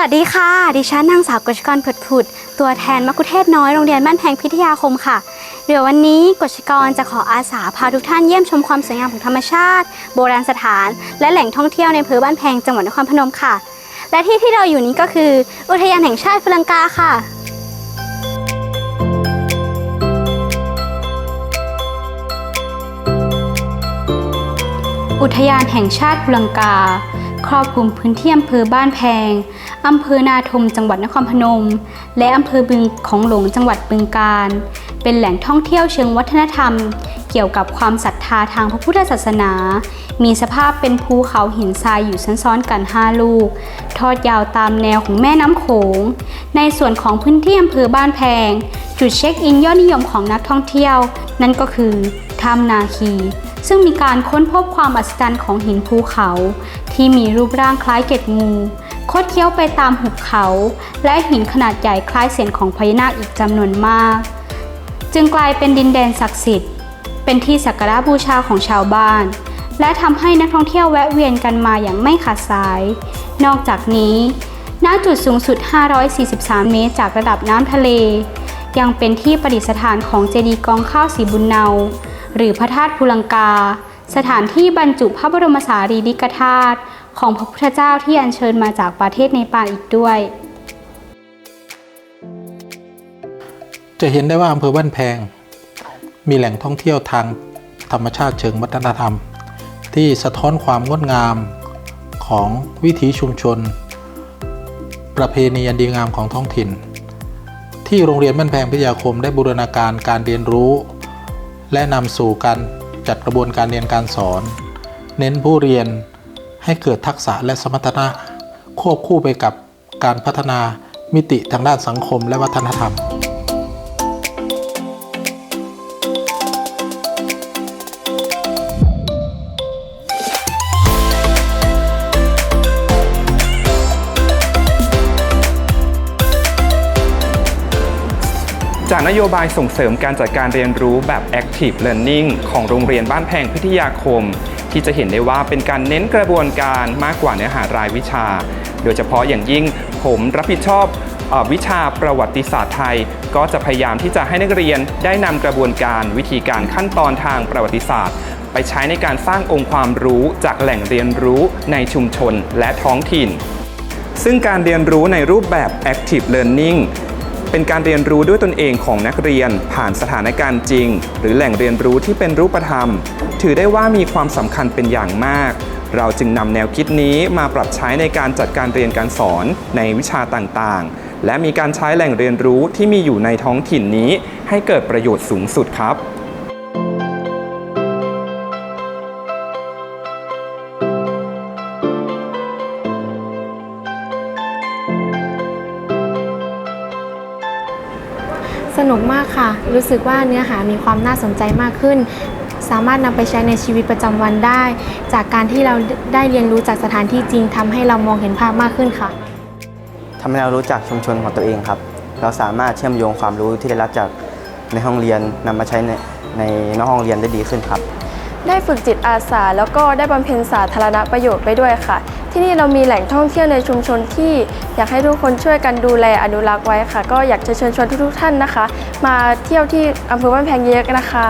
วัสดีค่ะ ดิฉันนางสาวกฤชกรผุดผุด ตัวแทนมักคุเทศน้อยโรงเรียนบ้านแพงพิทยาคมค่ะ เดี๋ยววันนี้กฤชกรจะขออาสาพาทุกท่านเยี่ยมชมความสวยงามของธรรมชาติ โบราณสถาน และแหล่งท่องเที่ยวในอำเภอบ้านแพงจังหวัดนครพนมค่ะ และที่ที่เราอยู่นี้ก็คือ อุทยานแห่งชาติฟลังกาค่ะอุทยานแห่งชาติบุลังกา ครอบคลุมพื้นที่อำเภอบ้านแพง อำเภอนาทมจังหวัดนครพนม และอำเภอบึงของหลวงจังหวัดบึงกาฬ เป็นแหล่งท่องเที่ยวเชิงวัฒนธรรม เกี่ยวกับความศรัทธาทางพระพุทธศาสนา มีสภาพเป็นภูเขาหินทรายอยู่ซ้อนๆกัน 5 ลูก ทอดยาวตามแนวของแม่น้ำโขง ในส่วนของพื้นที่อำเภอบ้านแพง จุดเช็คอินยอดนิยมของนักท่องเที่ยว นั่นก็คือถ้ำนาคีซึ่งมีการค้นพบความอัศจรรย์ของหินภูเขา ที่มีรูปร่างคล้ายเกล็ดงู คดเคี้ยวไปตามหุบเขา และหินขนาดใหญ่คล้ายเสียนของพญานาคอีกจำนวนมาก จึงกลายเป็นดินแดนศักดิ์สิทธิ์ เป็นที่สักการะบูชาของชาวบ้าน และทำให้นักท่องเที่ยวแวะเวียนกันมาอย่างไม่ขาดสาย นอกจากนี้ณจุดสูงสุด 543 เมตร จากระดับน้ำทะเล ยังเป็นที่ประดิษฐานของเจดีย์กองข้าวสีบุญเนา หรือพระธาตุภูลังกา สถานที่บรรจุพระบรมสารีริกธาตุของพระพุทธเจ้าที่อัญเชิญมาจากประเทศเนปาลอีกด้วย จะเห็นได้ว่าอำเภอบ้านแพง มีแหล่งท่องเที่ยวทางธรรมชาติเชิงวัฒนธรรม ที่สะท้อนความงดงามของวิถีชุมชน ประเพณีอันดีงามของท้องถิ่น ที่โรงเรียนบ้านแพงพิทยาคมได้บูรณาการการเรียนรู้ และนำสู่การ จัดกระบวนการเรียนการสอน เน้นผู้เรียนให้เกิดทักษะและสมรรถนะ ควบคู่ไปกับการพัฒนามิติทางด้านสังคมและวัฒนธรรม จากนโยบายส่งเสริมการจัดการเรียนรู้แบบ Active Learning ของโรงเรียนบ้านแพงพิทยาคม ที่จะเห็นได้ว่าเป็นการเน้นกระบวนการมากกว่าเนื้อหารายวิชา โดยเฉพาะอย่างยิ่งผมรับผิดชอบวิชาประวัติศาสตร์ไทย ก็จะพยายามที่จะให้นักเรียนได้นำกระบวนการวิธีการขั้นตอนทางประวัติศาสตร์ ไปใช้ในการสร้างองค์ความรู้จากแหล่งเรียนรู้ในชุมชนและท้องถิ่น ซึ่งการเรียนรู้ในรูปแบบ Active Learning เป็นการเรียนรู้ด้วยตนเองของนักเรียน ผ่านสถานการณ์จริง หรือแหล่งเรียนรู้ที่เป็นรูปธรรม ถือได้ว่ามีความสำคัญเป็นอย่างมาก เราจึงนำแนวคิดนี้มาปรับใช้ในการจัดการเรียนการสอนในวิชาต่างๆ และมีการใช้แหล่งเรียนรู้ที่มีอยู่ในท้องถิ่นนี้ ให้เกิดประโยชน์สูงสุดครับ สนุกมากค่ะ รู้สึกว่าเนื้อหามีความน่าสนใจมากขึ้น สามารถนำไปใช้ในชีวิตประจำวันได้ จากการที่เราได้เรียนรู้จากสถานที่จริงทำให้เรามองเห็นภาพมากขึ้นค่ะทำให้เรารู้จักชุมชนของตัวเองครับ เราสามารถเชื่อมโยงความรู้ที่ได้รับจากในห้องเรียนนำมาใช้ในในนอกห้องเรียนได้ดีขึ้นครับ ได้ฝึกจิตอาสาแล้วก็ได้บำเพ็ญสาธารณประโยชน์ไปด้วยค่ะ ที่นี่เรามีแหล่งท่องเที่ยวในชุมชนที่อยากให้ทุกคนช่วยกันดูแลอนุรักษ์ไว้ค่ะ ก็อยากจะเชิญชวนทุกๆท่านนะคะ มาเที่ยวที่อำเภอบ้านแพงเยอะนะคะ